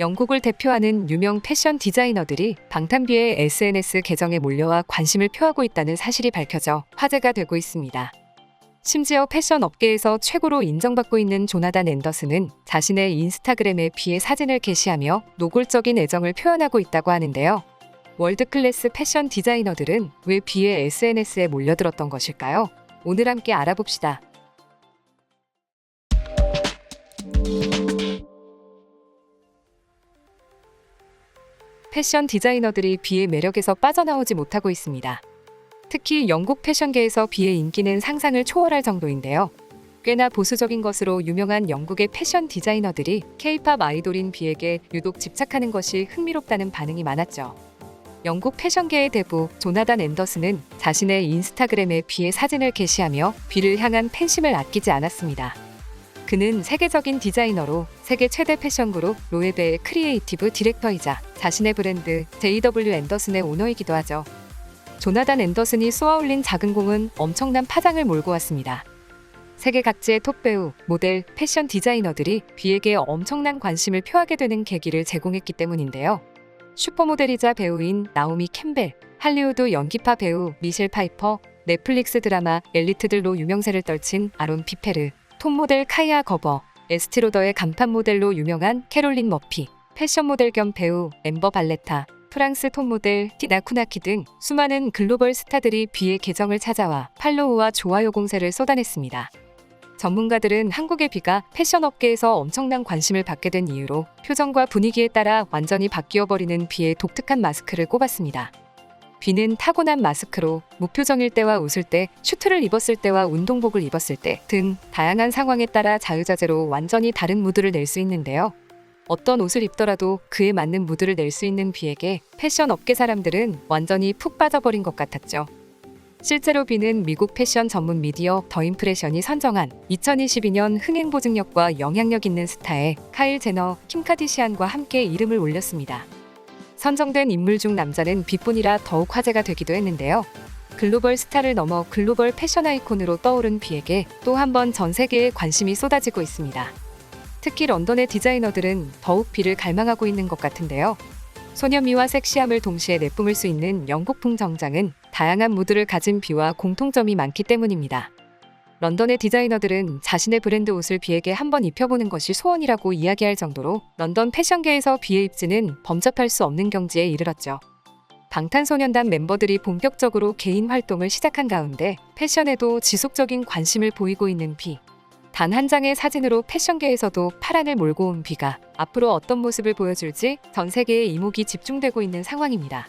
영국을 대표하는 유명 패션 디자이너들이 방탄비의 SNS 계정에 몰려와 관심을 표하고 있다는 사실이 밝혀져 화제가 되고 있습니다. 심지어 패션 업계에서 최고로 인정받고 있는 조나단 앤더슨은 자신의 인스타그램에 비의 사진을 게시하며 노골적인 애정을 표현하고 있다고 하는데요. 월드 클래스 패션 디자이너들은 왜 비의 SNS에 몰려들었던 것일까요? 오늘 함께 알아봅시다. 패션 디자이너들이 비의 매력에서 빠져나오지 못하고 있습니다. 특히 영국 패션계에서 비의 인기는 상상을 초월할 정도인데요. 꽤나 보수적인 것으로 유명한 영국의 패션 디자이너들이 K-팝 아이돌인 비에게 유독 집착하는 것이 흥미롭다는 반응이 많았죠. 영국 패션계의 대부 조나단 앤더슨은 자신의 인스타그램에 비의 사진을 게시하며 비를 향한 팬심을 아끼지 않았습니다. 그는 세계적인 디자이너로 세계 최대 패션 그룹 로에베의 크리에이티브 디렉터이자 자신의 브랜드 JW 앤더슨의 오너이기도 하죠. 조나단 앤더슨이 쏘아올린 작은 공은 엄청난 파장을 몰고 왔습니다. 세계 각지의 톱 배우, 모델, 패션 디자이너들이 비에게 엄청난 관심을 표하게 되는 계기를 제공했기 때문인데요. 슈퍼모델이자 배우인 나오미 캠벨, 할리우드 연기파 배우 미셸 파이퍼, 넷플릭스 드라마 엘리트들로 유명세를 떨친 아론 피페르, 톱 모델 카이아 거버, 에스티로더의 간판 모델로 유명한 캐롤린 머피, 패션 모델 겸 배우 엠버 발레타, 프랑스 톱 모델 티나 쿠나키 등 수많은 글로벌 스타들이 비의 계정을 찾아와 팔로우와 좋아요 공세를 쏟아냈습니다. 전문가들은 한국의 비가 패션 업계에서 엄청난 관심을 받게 된 이유로 표정과 분위기에 따라 완전히 바뀌어버리는 비의 독특한 마스크를 꼽았습니다. 비는 타고난 마스크로 무표정일 때와 웃을 때, 슈트를 입었을 때와 운동복을 입었을 때 등 다양한 상황에 따라 자유자재로 완전히 다른 무드를 낼 수 있는데요. 어떤 옷을 입더라도 그에 맞는 무드를 낼 수 있는 비에게 패션 업계 사람들은 완전히 푹 빠져버린 것 같았죠. 실제로 비는 미국 패션 전문 미디어 더 임프레션이 선정한 2022년 흥행 보증력과 영향력 있는 스타의 카일 제너, 킴 카디시안과 함께 이름을 올렸습니다. 선정된 인물 중 남자는 비뿐이라 더욱 화제가 되기도 했는데요. 글로벌 스타를 넘어 글로벌 패션 아이콘으로 떠오른 비에게 또 한 번 전 세계에 관심이 쏟아지고 있습니다. 특히 런던의 디자이너들은 더욱 비를 갈망하고 있는 것 같은데요. 소녀미와 섹시함을 동시에 내뿜을 수 있는 영국풍 정장은 다양한 무드를 가진 비와 공통점이 많기 때문입니다. 런던의 디자이너들은 자신의 브랜드 옷을 비에게 한번 입혀보는 것이 소원이라고 이야기할 정도로 런던 패션계에서 비의 입지는 범접할 수 없는 경지에 이르렀죠. 방탄소년단 멤버들이 본격적으로 개인 활동을 시작한 가운데 패션에도 지속적인 관심을 보이고 있는 비. 단 한 장의 사진으로 패션계에서도 파란을 몰고 온 비가 앞으로 어떤 모습을 보여줄지 전 세계의 이목이 집중되고 있는 상황입니다.